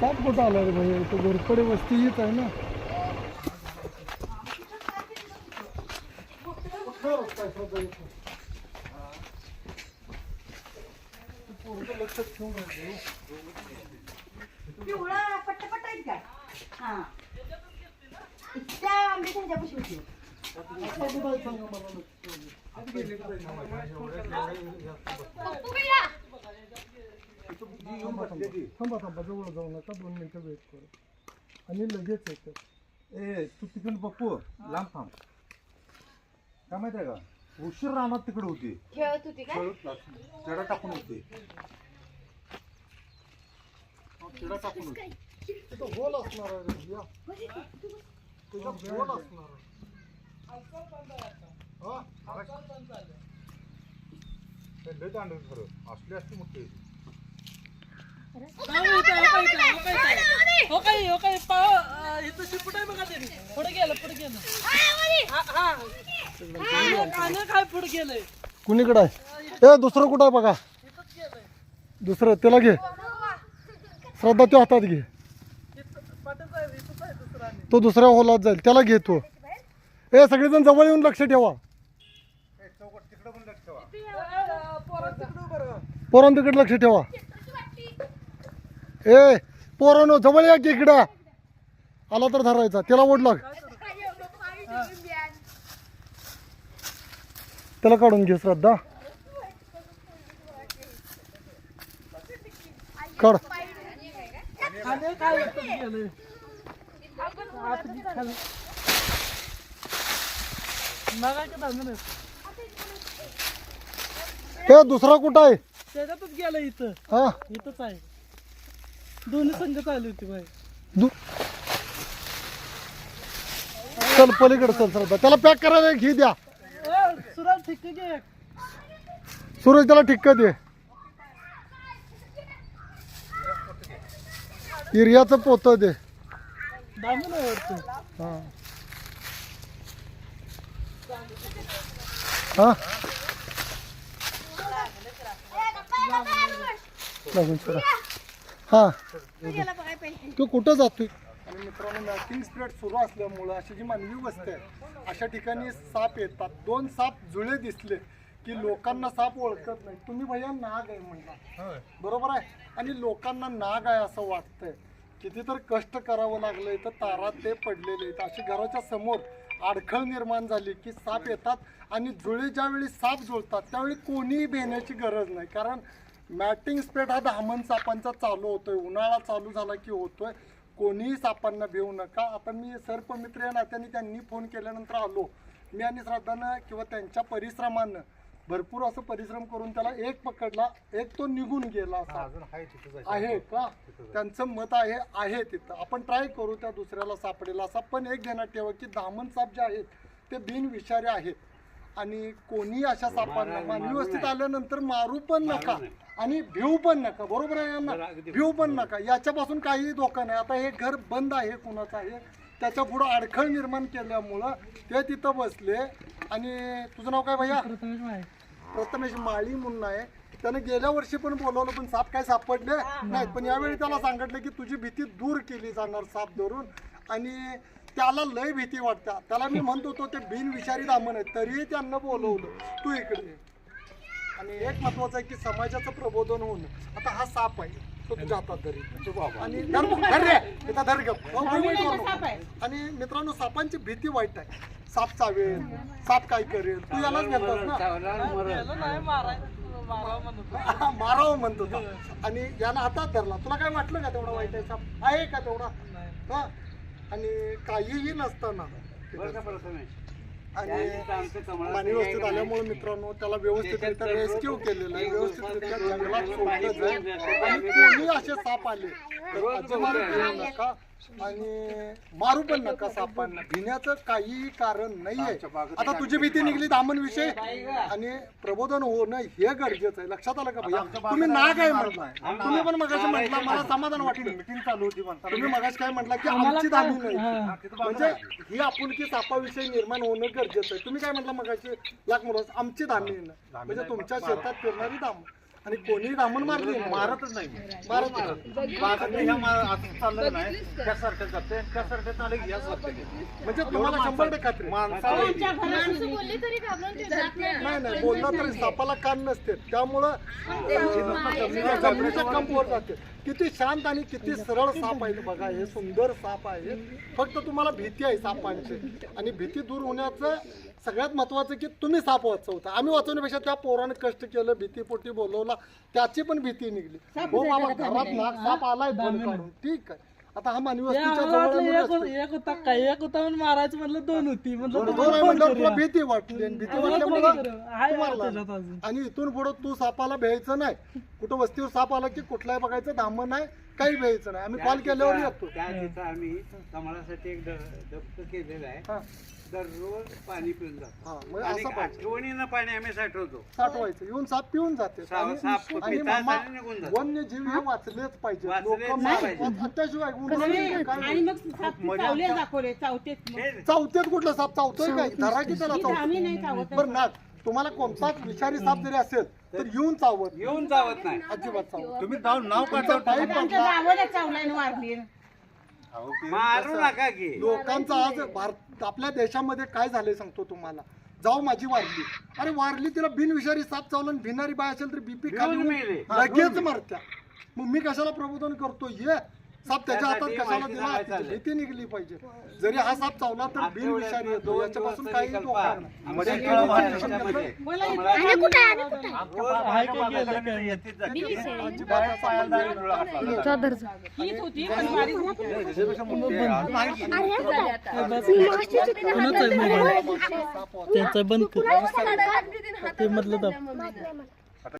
कुठं आला रे भाई इथं घोरपडे वस्ती हीच आहे ना? ते लक्षात ठेवून हो. पिवळा पट्टपट्ट आहेत काय हा त्या आंबे त्यांच्यापाशी होती आता कुठं आहे सांगा मला लक्षात ठेवून. थांबा थांबा थांबा थांबा जवळ जाऊ नका दोन मिनिटं वेट करू. आणि लगेच येतं. ए तू तिकडे बप्पू लांब थांब. काय माहिती आहे का? उशीर रानात तिकडे होती. खेळत होती काय चढा टाकून होती. चढा टाकून होती. तिथं होल असणार आहे रे, या. त्याच्यात होल असणार आहे. हा? ते लय खरं. असली असती मोठी हो हो पाव इथं शिपूट आहे बघा तरी पुढे गेलं पुढे गेलं. हा, हा. कानं काय पुढे गेलंय? कुणीकडे आहे? ए दुसरं कुठं आहे बघा. दुसरं त्याला घे. श्रद्धा तो हातात घे. तो दुसऱ्या होलात जाईल. त्याला घे तो. ए सगळेजण जवळ येऊन लक्ष ठेवा. चौकट तिकडे पण लक्ष ठेवा अं, पोरं तिकडं उभं राहा. पोरांनो तिकडे लक्ष ठेवा ए पोरांनो जवळ या की इकडं. आला तर धरायचा त्याला ओढ लाग. त्याला काढून घे श्रद्धा. काढ. दुसरा कुठं आहे? त्याच्यातच गेलं इथं. हा. इथंच आहे. दोन्ही संघ चालली होती बाई. दु चल पलीकडे चल श्रद्धा त्याला पॅक करायला घे द्या. सुराज ठीक घे सूरज त्याला ठिक्क दे. युरियाचं पोत दे. दामून आहे हा. हा? लागून सोडा हा. तू कुठं जातोय? आणि मित्रांनो मॅटिंग स्प्रेड सुरू असल्यामुळं अशी जी मानवी वस्ती आहे अशा ठिकाणी साप येतात. दोन साप जुळे दिसले की लोकांना साप ओळखत नाही. तुम्ही भैया नाग आहे म्हणला. बरोबर आहे? आणि लोकांना नाग आहे असं वाटतंय. किती तर कष्ट करावं लागलंय तर तारा ते पडलेले आहेत. अशी घराच्या समोर अडखळ निर्माण झाली की साप येतात आणि जुळे ज्यावेळी साप जुळतात त्यावेळी कोणीही भेण्याची गरज नाही. कारण मॅटिंग स्प्रेड हा धामण सापांचा चालू होतोय. उन्हाळा चालू झाला की होतोय. कोणीही सापांना भिवू नका. आता मी सर्पमित्र या नात्याने त्यांनी फोन केल्यानंतर आलो. मी आणि श्रद्धानं किंवा त्यांच्या परिश्रमानं भरपूर असं परिश्रम करून त्याला एक पकडला. एक तो निघून गेला असा. आहे का? त्यांचं मत आहे आहे तिथं. आपण ट्राय करू त्या दुसऱ्याला सापडेल असा. पण एक ध्यानात ठेवा की दामन साप जे आहेत ते बिनविषारी आहेत. आणि कोणी अशा सापांना मानवी वस्तीत आल्यानंतर मारू पण नका. आणि भिऊ पण नका बरोबर आहे यांना भिऊ पण नका. याच्यापासून काही धोका नाही. आता हे घर बंद आहे कुणाचं आहे? त्याच्या पुढं अडखळ निर्माण केल्यामुळं ते तिथं बसले. आणि तुझं नाव काय भैया? प्रथमेश माळी. म्हणून आहे. त्यानं गेल्या वर्षी पण बोलवलं पण साप काय सापडले नाहीत. पण यावेळी त्याला सांगितलं की तुझी भीती दूर केली जाणार साप धरून. आणि त्याला लय भीती वाटते. त्याला मी म्हणत होतो ते बिनविषारी दामन आहे. तरीही त्यांना बोलवलं. तू इकडे. आणि एक महत्वाचं आहे की समाजाचं प्रबोधन होणं आता हा साप आहे. तो तुझ्या हातात धरी आणि धर धर रे. इथं धर गप. हो, वाईट वाईट करू नको. आणि मित्रांनो सापांची भीती वाईट आहे. साप चावेल साप काय करेल? तू यालाच घेतोस ना? मारावं म्हणत होतो. मारावं म्हणतो तो. आणि यानं हातात धरला. तुला काय वाटलं का तेवढा वाईट आहे साप? आहे का तेवढा? हा? आणि काहीही नसताना. आणि पाणी व्यवस्थित आल्यामुळे मित्रांनो त्याला व्यवस्थितरित्या रेस्क्यू केलेलं आहे. व्यवस्थितरित्या जंगलात सोडलं जाईल. आणि कोणी असे साप आले? तर अजिबात नका आणि मारू पण नका सापांना. भिण्याचं काहीही कारण नाहीये. आता तुझी भीती निघली दामन विषय? आणि प्रबोधन होणं हे गरजेचं आहे. लक्षात आलं का भैया? तुम्ही नाग आहे म्हटलाय तुम्ही पण मगाशी म्हटलं मला समाधान वाटलं. मीटिंग चालू होती तुम्ही मगाशी काय म्हटलं की आमची दामी नाही. म्हणजे ही आपुलकी सापाविषयी निर्माण होणं गरजेचं आहे. तुम्ही काय म्हटलं मगाशी? लाख मुलं आमची ना. म्हणजे तुमच्या शेतात फिरणारी दाम आणि कोणी रामन मारली मारतच नाही. मारत नाही. बागांनी ह्या मा- असं चाललं नाही. जाते. त्यासारखं चाललं की म्हणजे तुम्हाला शंभर टक्के खात्री नाही. नाही बोलला तरी सापाला कान नसते. त्यामुळं जमिनीच्या कंपवर जाते. किती शांत आणि किती सरळ साप आहे. बघा हे सुंदर साप आहे. फक्त तुम्हाला भीती आहे सापांची. आणि भीती दूर होण्याचं सगळ्यात महत्वाचं की तुम्ही साप वाचवता. आम्ही वाचवण्यापेक्षा त्या पोराने कष्ट केलं भीतीपोटी बोलवला. त्याची पण भीती निघली. हो बाबा घरात नाग साप आलाय बंद काढून ठीक आहे. आता हा मानवी वस्तीच्या जवळ एक एक होता काय? एक होता म्हणून मारायचं म्हणलं दोन होती. म्हणलं दोन तुम्हाला आहे फोन म्हणल्यावर तुला करूया. भीती वाटली आणि भीती वाटल्यामुळं मारला. इथून पुढं तू सापाला भ्यायचं नाही. कुठं वस्तीवर साप आला की कुठलाही बघायचं धाम नाही. काही भ्यायचं नाही. आम्ही कॉल केल्यावर येतो. त्या तिथं आम्ही कमळासाठी एक डबकं केलेलं आहे. हा. दररोज पाणी पिऊन जातो. हा मग आणि असं पाहिजे. आठवणीनं पाणी आम्ही साठवतो. साठवायचं. येऊन साप पिऊन जाते. साप- आणि- साप आणि पितात मामा, आणि निघून जातात. वन्यजीव हे वाचलेच पाहिजे वाचलेच लोक पाहिजे. त्याशिवाय उन्हाळ्यात काय आणि मग साप चावले दाखवले. चावतेच मग. हे चावतेत कुठला साप? चावतोय काय? धरा की त्याला चावतो. आम्ही नाही चावत. बरं नाग तुम्हाला कोणताच विषारी साप जरी असेल तर येऊन चावत. येऊन जावत नाही. अजिबात चावत तुम्ही जाऊन नाव काढता मारू नका की. लोकांचा आज भारत आपल्या देशामध्ये काय झालंय सांगतो तुम्हाला. जाऊ माझी वारली. अरे वारली तिला बिनविषारी साप चावला आणि भिणारी बाय असेल तर बीपी खाली. लगेच मरत्या. मग मी कशाला प्रबोधन करतो ये. साप त्याच्या हातात त्यासाठी कशाला माहिती दिला? सांगायला तिची चाललंय. भीती निघली पाहिजे. जरी हा साप चावला तर बिनविषारी येतो. याच्यापासून काही धोका नाही. आमच्या कळवा ह्याच्यामध्ये मला इथं. कमळाच्या आणि कुठे आहे? आणि कुठे रोज आहे का बाहेर गेलं काय? येतेच जाते. अजिबात असं पायाला दारू डोळा घातला. चादर हीच होती पण बारीक होती. त्याच्यापेक्षा मोठी आहे. कुणाचं आहे? मोबाईल साप वाचला. त्यांचा बंद कर ते मधलं दाब.